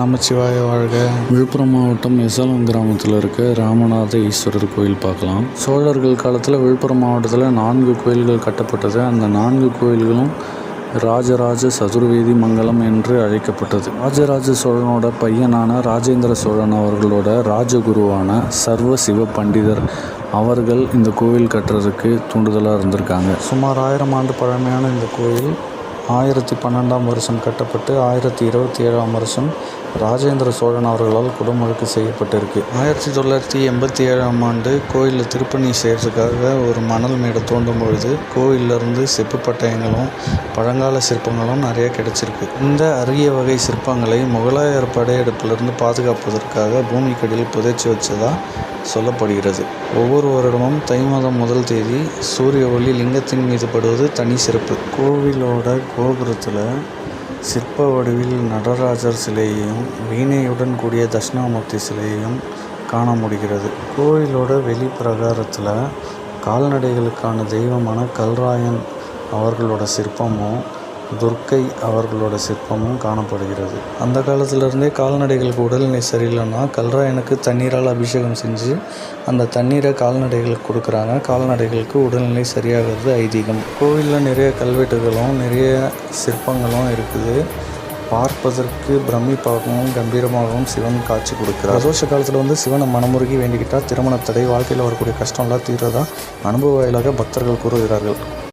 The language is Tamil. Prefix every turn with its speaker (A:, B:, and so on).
A: நமச்சிவாய வாழ்க. விழுப்புரம் மாவட்டம் எசலம் கிராமத்தில் இருக்க ராமநாத ஈஸ்வரர் கோயில் பார்க்கலாம். சோழர்கள் காலத்தில் விழுப்புரம் மாவட்டத்தில் நான்கு கோயில்கள் கட்டப்பட்டது. அந்த நான்கு கோயில்களும் ராஜராஜ சதுர்வேதி மங்கலம் என்று அழைக்கப்பட்டது. ராஜராஜ சோழனோட பையனான ராஜேந்திர சோழன் அவர்களோட ராஜகுருவான சர்வ சிவ பண்டிதர் அவர்கள் இந்த கோவில் கட்டுறதுக்கு தூண்டுதலாக இருந்திருக்காங்க. சுமார் ஆயிரம் ஆண்டு பழமையான இந்த கோயில் ஆயிரத்தி பன்னெண்டாம் வருஷம் கட்டப்பட்டு ஆயிரத்தி இருபத்தி ஏழாம் வருஷம் ராஜேந்திர சோழன் அவர்களால் குடமுழுக்கு செய்யப்பட்டிருக்கு. ஆயிரத்தி தொள்ளாயிரத்தி எண்பத்தி ஏழாம் ஆண்டு கோயிலில் திருப்பணி செய்கிறதுக்காக ஒரு மணல் மேடை தோண்டும் பொழுது கோயிலிருந்து செப்பு பட்டயங்களும் பழங்கால சிற்பங்களும் நிறைய கிடைச்சிருக்கு. இந்த அரிய வகை சிற்பங்களை முகலாயர் படையெடுப்பிலிருந்து பாதுகாப்பதற்காக பூமிக்கடியில் புதைச்சி வச்சதாக சொல்லப்படுகிறது. ஒவ்வொரு வருடமும் தை மாதம் முதல் தேதி சூரிய ஒளி லிங்கத்தின் மீது படுவது தனி சிறப்பு. கோவிலோட கோபுரத்தில் சிற்ப வடிவில் நடராஜர் சிலையையும் வீணையுடன் கூடிய தட்சிணாமூர்த்தி சிலையையும் காண முடிகிறது. கோயிலோட வெளி பிரகாரத்தில் கால்நடைகளுக்கான தெய்வமான கல்ராயன் அவர்களோட சிற்பமும் துர்க்கை அவர்களோட சிற்பமும் காணப்படுகிறது. அந்த காலத்திலிருந்தே கால்நடைகளுக்கு உடல்நிலை சரியில்லைன்னா கல்ராயனுக்கு தண்ணீரால் அபிஷேகம் செஞ்சு அந்த தண்ணீரை கால்நடைகளுக்கு கொடுக்குறாங்க. கால்நடைகளுக்கு உடல்நிலை சரியாகிறது ஐதீகம். கோவிலில் நிறைய கல்வெட்டுகளும் நிறைய சிற்பங்களும் இருக்குது. பார்ப்பதற்கு பிரமிப்பாகவும் கம்பீரமாகவும் சிவன் காட்சி கொடுக்குறார். பிரதோஷ காலத்தில் வந்து சிவனை மனமுருகி வேண்டிக்கிட்டால் திருமண தடை வாழ்க்கையில் வரக்கூடிய கஷ்டம்லாம் தீர்றதா அனுபவ வாயிலாக பக்தர்கள் கூறுகிறார்கள்.